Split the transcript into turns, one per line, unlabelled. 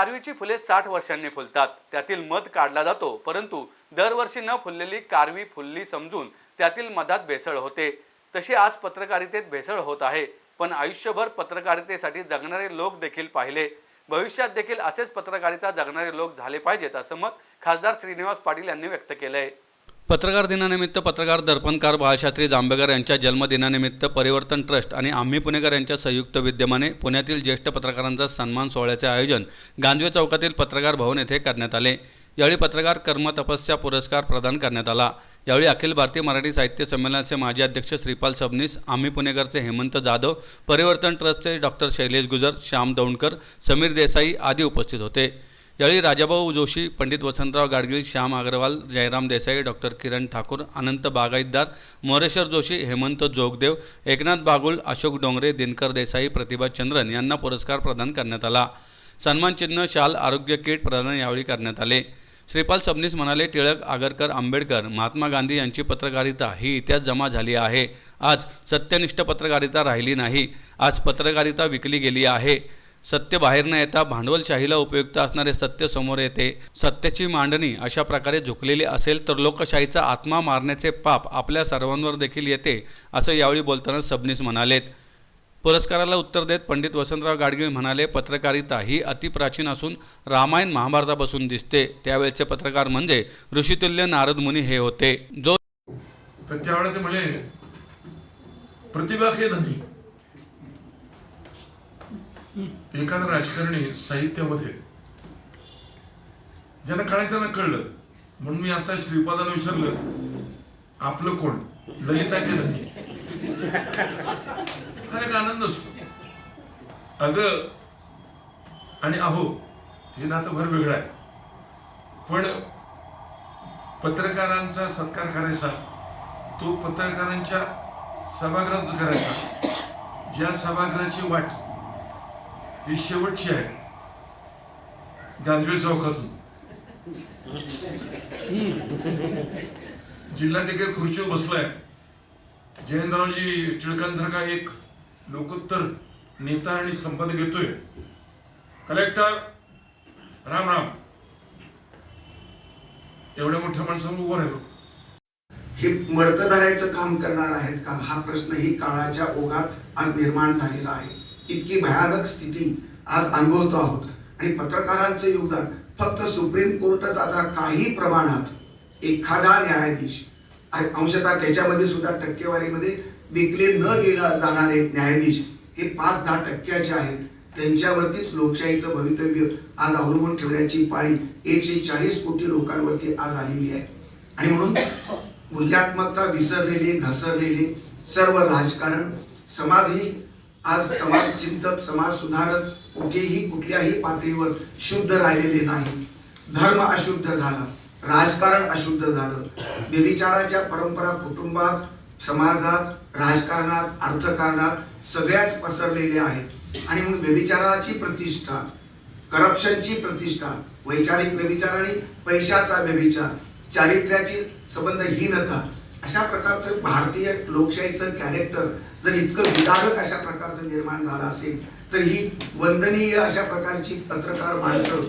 कारवीची फुले साठ वर्षांनी फुलतात. त्यातील मध काढला जातो परंतु दरवर्षी न फुललेली कारवी फुलली समजून त्यातील मधात भेसळ होते. तशी आज पत्रकारितेत भेसळ होत आहे पण आयुष्यभर पत्रकारितेसाठी जगणारे लोक देखील पाहिले. भविष्यात देखील असेच पत्रकारिता जगणारे लोक झाले पाहिजेत असं मत खासदार श्रीनिवास पाटील यांनी व्यक्त केलंय. पत्रकार दिनानिमित्त पत्रकार दर्पणकार बाळशास्त्री जांभेकर यांच्या जन्मदिनानिमित्त परिवर्तन ट्रस्ट आणि आम्ही पुणेकर यांच्या संयुक्त विद्यमाने पुण्यातील ज्येष्ठ पत्रकारांचा सन्मान सोहळ्याचे आयोजन गांधवे चौकातील पत्रकार भवन येथे करण्यात आले. यावेळी पत्रकार कर्म तपस्या पुरस्कार प्रदान करण्यात आला. यावेळी अखिल भारतीय मराठी साहित्य संमेलनाचे माजी अध्यक्ष श्रीपाल सबनीस आम्ही पुणेकरचे हेमंत जाधव परिवर्तन ट्रस्टचे डॉक्टर शैलेश गुजर श्याम दौंडकर समीर देसाई आदी उपस्थित होते. यावेळी राजाभाऊ जोशी पंडित वसंतराव गाडगिळ श्याम अग्रवाल जयराम देसाई डॉक्टर किरण ठाकूर अनंत बागायतदार मोरेश्वर जोशी हेमंत जोगदेव एकनाथ बागुल अशोक डोंगरे दिनकर देसाई प्रतिभा चंद्रन यांना पुरस्कार प्रदान करण्यात आला. सन्मानचिन्ह शाल आरोग्य किट प्रदान यावेळी करण्यात आले. श्रीपाल सबनीस म्हणाले टिळक आगरकर आंबेडकर महात्मा गांधी यांची पत्रकारिता ही इतिहास जमा झाली आहे. आज सत्यनिष्ठ पत्रकारिता राहिली नाही. आज पत्रकारिता विकली गेली आहे. सत्य बाहेर न येता भांडवलशाहीला उपयुक्त असणारे सत्य समोर येते. सत्याची मांडणी अशा प्रकारे झुकलेली असेल तर लोकशाहीचा आत्मा मारण्याचे पाप आपल्या सर्वांवर देखील येते असं यावेळी बोलताना सबनीस म्हणालेत. पुरस्काराला उत्तर देत पंडित वसंतराव गाडगीळ म्हणाले पत्रकारिता ही अतिप्राचीन असून रामायण महाभारतापासून दिसते. त्यावेळचे पत्रकार म्हणजे ऋषितुल्य नारद मुनी हे होते. जो
त्यावेळेला ते म्हणे प्रतिभा हे धनी एखादा राजकारणी साहित्यामध्ये ज्यांना कळायचं त्यांना कळलं म्हणून मी आता श्रीपादाला विचारलं आपलं कोण? ललिता की नाही हा एक आनंद असतो. अग आणि अहो हे नातं भर वेगळं आहे. पण पत्रकारांचा सत्कार करायचा तो पत्रकारांच्या सभागृहात करायचा. ज्या सभागृहाची वाट ही शेवटची आहे. गांजवे चौकातून. जिल्हाधिकारी खुर्चीवर बसलाय. जयंतरावजी टिळकांसारखा एक लोकोत्तर नेता आणि संपादक घेतोय. कलेक्टर राम राम. एवढ्या मोठ्या माणसावर उभं राहिलो.
हे मडकं धरायचं काम करणार आहेत का? हा प्रश्न ही काळाच्या ओघात आज निर्माण झालेला आहे. इतकी भयानक स्थिती आज अनुभवतो आहोत. आणि पत्रकारांचं योगदान फक्त सुप्रीम कोर्टच आता काही प्रमाणात एखादा न्यायाधीश अंशतः त्याच्यामध्ये सुद्धा टक्केवारीमध्ये विकले न गेला जाणारे न्यायाधीश हे पाच दहा टक्क्याचे आहेत त्यांच्यावरतीच लोकशाहीचं भवितव्य आज अवलंबून ठेवण्याची पाळी एकशे चाळीस कोटी लोकांवरती आज आलेली आहे. आणि म्हणून मूल्यात्मकता विसरलेली घसरलेली सर्व राजकारण समाज ही आज समाज चिंतक समाज सुधारक कुठेही कुठल्याही पातळीवर शुद्ध राहिलेले नाही. धर्म अशुद्ध झाला राजकारण अशुद्ध झालं. व्यभिचाराच्या परंपरा कुटुंबात समाजात राजकारणात अर्थकारणात सगळ्याच पसरलेल्या आहेत. आणि म्हणून व्यभिचाराची प्रतिष्ठा करप्शनची प्रतिष्ठा वैचारिक व्यभिचार आणि पैशाचा व्यभिचार चारित्र्याची संबंधहीनता अशा प्रकारचं भारतीय लोकशाहीचं कॅरेक्टर जर इतकं विदारक अशा प्रकारचं निर्माण झालं असेल तर ही वंदनीय अशा प्रकारची पत्रकार माणसं